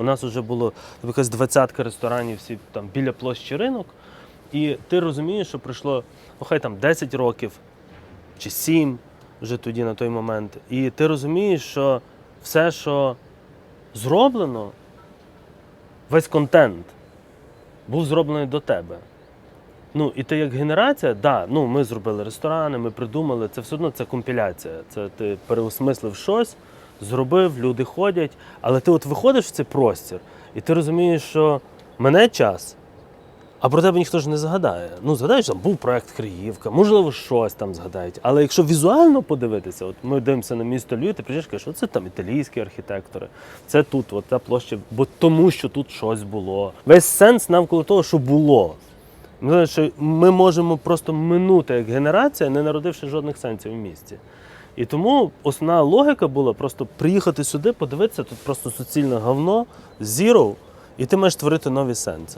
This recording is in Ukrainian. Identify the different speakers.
Speaker 1: У нас вже було якась двадцятка ресторанів, всі там біля площі ринок. І ти розумієш, що пройшло, ну хай там 10 років чи 7 вже тоді на той момент. І ти розумієш, що все, що зроблено, весь контент був зроблений до тебе. Ну, і ти як генерація, да, ну ми зробили ресторани, ми придумали, це все одно це компіляція. Це ти переосмислив щось, зробив, люди ходять, але ти от виходиш в цей простір, і ти розумієш, що мене час, а про тебе ніхто ж не згадає. Ну, згадаєш, там був проект Криївка, можливо, щось там згадають. Але якщо візуально подивитися, от ми дивимося на місто Львів, ти приїжджаєш, кажеш, що це там італійські архітектори, це тут, от та площа, бо тому, що тут щось було. Весь сенс навколо того, що було. Ми, можемо просто минути як генерація, не народивши жодних сенсів в місті. І тому основна логіка була просто приїхати сюди, подивитися, тут просто суцільне говно, зіро, і ти маєш творити нові сенси.